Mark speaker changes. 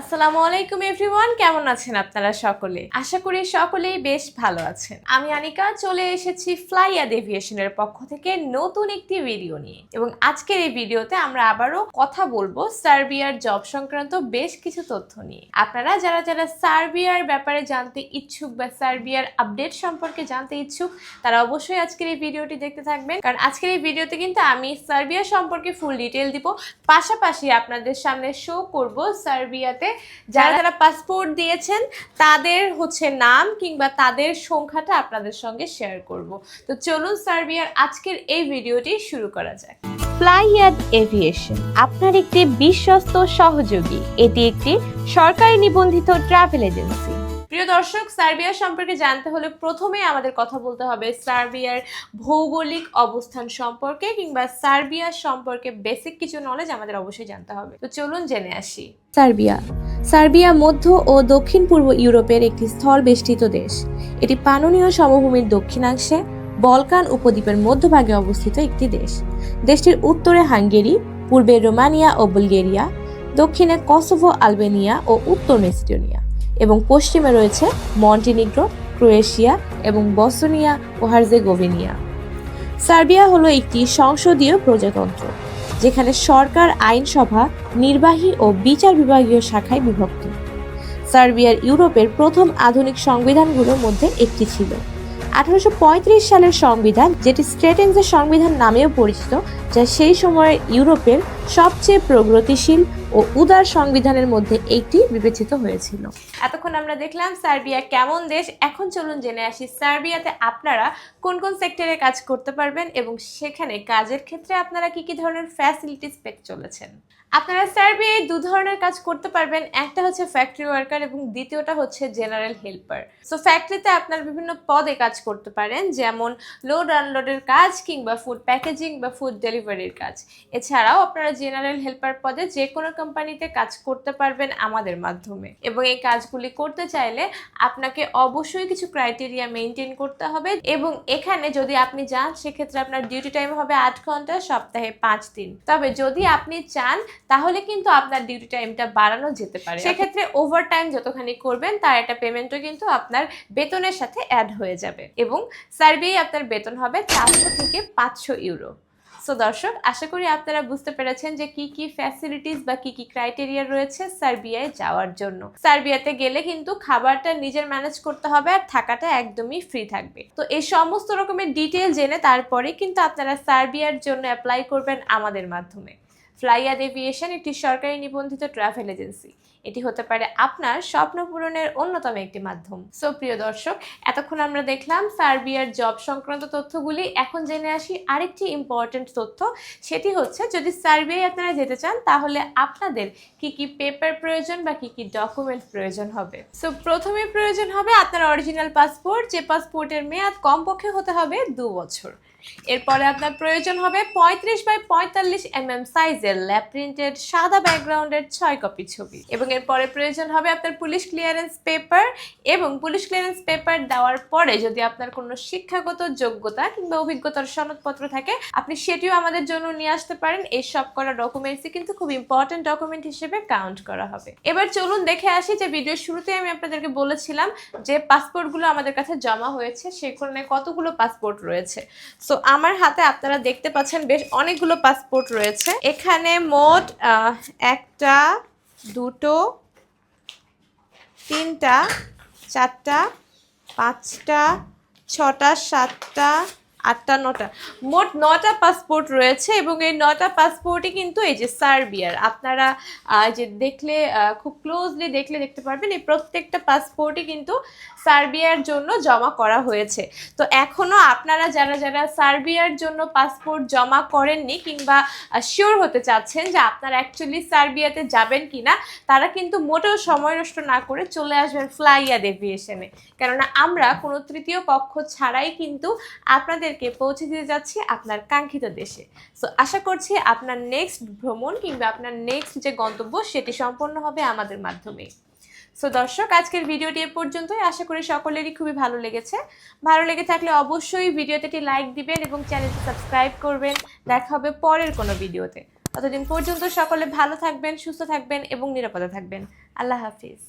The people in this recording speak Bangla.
Speaker 1: আসসালামু আলাইকুম এভরিওয়ান, কেমন আছেন আপনারা সকলে? আশা করি সকলেই বেশ ভালো আছেন। আমি আনিকা, চলে এসেছি ফ্লাইয়াদ এভিয়েশনের পক্ষ থেকে নতুন একটি ভিডিও নিয়ে। এবং আজকের এই ভিডিওতে আমরা আবারও কথা বলব সার্বিয়ার জব সংক্রান্ত বেশ কিছু তথ্য নিয়ে। আপনারা যারা যারা সার্বিয়ার ব্যাপারে জানতে ইচ্ছুক বা সার্বিয়ার আপডেট সম্পর্কে জানতে ইচ্ছুক, তারা অবশ্যই আজকের এই ভিডিওটি দেখতে থাকবেন। কারণ আজকের এই ভিডিওতে কিন্তু আমি সার্বিয়া সম্পর্কে ফুল ডিটেল দিব। পাশাপাশি আপনাদের সামনে শো করব সার্বিয়াতে যারা যারা পাসপোর্ট দিয়েছেন, তাদের হচ্ছে নাম কিংবা তাদের সংখ্যাটা আপনাদের সঙ্গে শেয়ার করব। তো চলুন সার্বিয়ার আজকের এই ভিডিওটি শুরু করা যাক। ফ্লাইয়াদ এভিয়েশন আপনার একটি বিশ্বস্ত সহযোগী। এটি একটি সরকারি নিবন্ধিত ট্রাভেল এজেন্সি দর্শক, সার্বিয়া সম্পর্কে জানতে হলে প্রথমে আমাদের কথা বলতে হবে সার্বিয়ার ভৌগোলিক অবস্থান সম্পর্কে কিংবা সার্বিয়া সম্পর্কে বেসিক কিছু নলেজ আমাদের অবশ্যই জানতে হবে। তো চলুন জেনে আসি। সার্বিয়া। সার্বিয়া মধ্য ও দক্ষিণ পূর্ব ইউরোপের একটি স্থল বেষ্টিত দেশ। এটি পাননীয় সমভূমির দক্ষিণাংশে বলকান উপদ্বীপের মধ্যভাগে অবস্থিত একটি দেশ। দেশটির উত্তরে হাঙ্গেরি, পূর্বে রোমানিয়া ও বুলগেরিয়া, দক্ষিণে কসোভো আলবেনিয়া ও উত্তর মেসিডোনিয়া। এবং পশ্চিমে রয়েছে মন্টিনিগ্রো, ক্রোয়েশিয়া এবং বসনিয়া ও হার্জেগোভিনিয়া। সার্বিয়া হলো একটি সংসদীয় প্রজাতন্ত্র, যেখানে সরকার, আইনসভা, নির্বাহী ও বিচার বিভাগীয় শাখায় বিভক্ত। সার্বিয়ার ইউরোপের প্রথম আধুনিক সংবিধানগুলোর মধ্যে একটি ছিল। আঠারোশো পঁয়ত্রিশ সালের সংবিধান, যেটি স্ট্রেটেন্সের সংবিধান নামেও পরিচিত, যা সেই সময়ের ইউরোপের সবচেয়ে প্রগতিশীল ও উদার সংবিধানের মধ্যে একটি বিবেচিত হয়েছিল। এতক্ষণ আমরা দেখলাম সার্বিয়া কেমন দেশ। এখন চলুন জেনে আসি সার্বিয়াতে আপনারা কোন কোন সেক্টরে কাজ করতে পারবেন এবং সেখানে কাজের ক্ষেত্রে আপনারা কি কি ধরনের ফ্যাসিলিটিস পেতে চলেছেন। আপনারা সার্বিয়ায় দু ধরনের কাজ করতে পারবেন। একটা হচ্ছে ফ্যাক্টরি ওয়ার্কার এবং দ্বিতীয়টা হচ্ছে জেনারেল হেল্পার সো ফ্যাক্টরিতে আপনার বিভিন্ন পদে কাজ করতে পারেন, যেমন লোড আনলোডের কাজ কিংবা ফুড প্যাকেজিং বা ফুড ডেলিভারির কাজ। এছাড়াও আপনারা জেনারেল হেল্পার পদে যে কোনো কোম্পানিতে কাজ করতে পারবেন আমাদের মাধ্যমে। এবং এই কাজগুলি করতে চাইলে আপনাকে অবশ্যই কিছু ক্রাইটেরিয়া মেনটেন করতে হবে এবং এখানে যদি আপনি যান সেক্ষেত্রে আপনার ডিউটি টাইম হবে আট ঘণ্টা সপ্তাহে পাঁচ দিন। তবে যদি আপনি চান তাহলে কিন্তু আপনার ডিউটি টাইমটা বাড়ানো যেতে পারে। সেক্ষেত্রে ওভার টাইম যতখানি করবেন তার একটা পেমেন্টও কিন্তু আপনার বেতনের সাথে অ্যাড হয়ে যাবে। এবং সার্ভেই আপনার বেতন হবে চারশো থেকে পাঁচশো ইউরো সো দর্শক, আশা করি আপনারা বুঝতে পেরেছেন যে কি কি ফ্যাসিলিটিস বা কি কি ক্রাইটেরিয়া রয়েছে সার্বিয়ায় যাওয়ার জন্য। সার্বিয়াতে গেলে কিন্তু খাবারটা নিজের ম্যানেজ করতে হবে আর থাকাটা একদমই ফ্রি থাকবে। তো এই সমস্ত রকমের ডিটেল জেনে তারপরে কিন্তু আপনারা সার্বিয়ার জন্য অ্যাপ্লাই করবেন আমাদের মাধ্যমে। ফ্লাইয়াদ এভিয়েশন একটি সরকারি নিবন্ধিত ট্রাভেল এজেন্সি এটি হতে পারে আপনার স্বপ্ন পূরণের অন্যতম একটি মাধ্যম। সো প্রিয় দর্শক, এতক্ষণ আমরা দেখলাম সার্বিয়ার জব সংক্রান্ত তথ্যগুলি। এখন জেনে আসি আরেকটি ইম্পর্টেন্ট তথ্য। সেটি হচ্ছে, যদি সার্বিয়ায় আপনারা যেতে চান, তাহলে আপনাদের কি কি পেপার প্রয়োজন বা কি কি ডকুমেন্ট প্রয়োজন হবে? সো প্রথমে প্রয়োজন হবে আপনার অরিজিনাল পাসপোর্ট যে পাসপোর্টের মেয়াদ কমপক্ষে হতে হবে দু বছর। এরপরে আপনার প্রয়োজন হবে পঁয়ত্রিশ বাই পঁয়তাল্লিশ এম এম সাইজের ল্যাব প্রিন্টেড সাদা ব্যাকগ্রাউন্ডের ছয় কপি ছবি। এবং এরপরে প্রয়োজন হবে আপনার পুলিশ ক্লিয়ারেন্স পেপার এবং পুলিশ ক্লিয়ারেন্স পেপার দেওয়ার পরে যদি আপনার কোনো শিক্ষাগত যোগ্যতা কিংবা অভিজ্ঞতার সনদপত্র থাকে, আপনি সেটিও আমাদের জন্য নিয়ে আসতে পারেন। এই সব করা ডকুমেন্টসই কিন্তু খুব ইম্পর্টেন্ট ডকুমেন্ট হিসেবে কাউন্ট করা হবে। এবার চলুন দেখে আসি যে ভিডিওর শুরুতে আমি আপনাদেরকে বলেছিলাম যে পাসপোর্টগুলো আমাদের কাছে জমা হয়েছে সেখানে কতগুলো পাসপোর্ট রয়েছে। সো আমার হাতে আপনারা দেখতে পাচ্ছেন বেশ অনেকগুলো পাসপোর্ট রয়েছে। এখানে মোট একটা, দুটো, তিনটা, চারটা, পাঁচটা, ছটা, সাতটা আটটা, নটা। মোট নটা পাসপোর্ট রয়েছে এবং এই নটা পাসপোর্টই কিন্তু এই যে সার্বিয়ার। আপনারা যে দেখলে খুব ক্লোজলি দেখলে দেখতে পারবেন, এই প্রত্যেকটা পাসপোর্টই কিন্তু সার্বিয়ার জন্য জমা করা হয়েছে। তো এখনও আপনারা যারা যারা সার্বিয়ার জন্য পাসপোর্ট জমা করেননি কিংবা শিওর হতে চাচ্ছেন যে আপনারা অ্যাকচুয়ালি সার্বিয়াতে যাবেন কিনা, তারা কিন্তু মোটেও সময় নষ্ট না করে চলে আসবেন ফ্লাইয়া এভিয়েশনে কেননা আমরা কোনো তৃতীয় পক্ষ ছাড়াই কিন্তু আপনাদেরকে পৌঁছে দিতে যাচ্ছি আপনার কাঙ্ক্ষিত দেশে। সো আশা করছি আপনার নেক্সট ভ্রমণ কিংবা আপনার নেক্সট যে গন্তব্য সেটি সম্পন্ন হবে আমাদের মাধ্যমে। সো দর্শক, আজকের ভিডিওটি এ পর্যন্তই। আশা করি সকলেরই খুবই ভালো লেগেছে। ভালো লেগে থাকলে অবশ্যই ভিডিওতে লাইক দিবেন এবং চ্যানেলটি সাবস্ক্রাইব করবেন। দেখা হবে পরের কোনো ভিডিওতে। ততদিন পর্যন্ত সকলে ভালো থাকবেন, সুস্থ থাকবেন এবং নিরাপদে থাকবেন। আল্লাহ হাফিজ।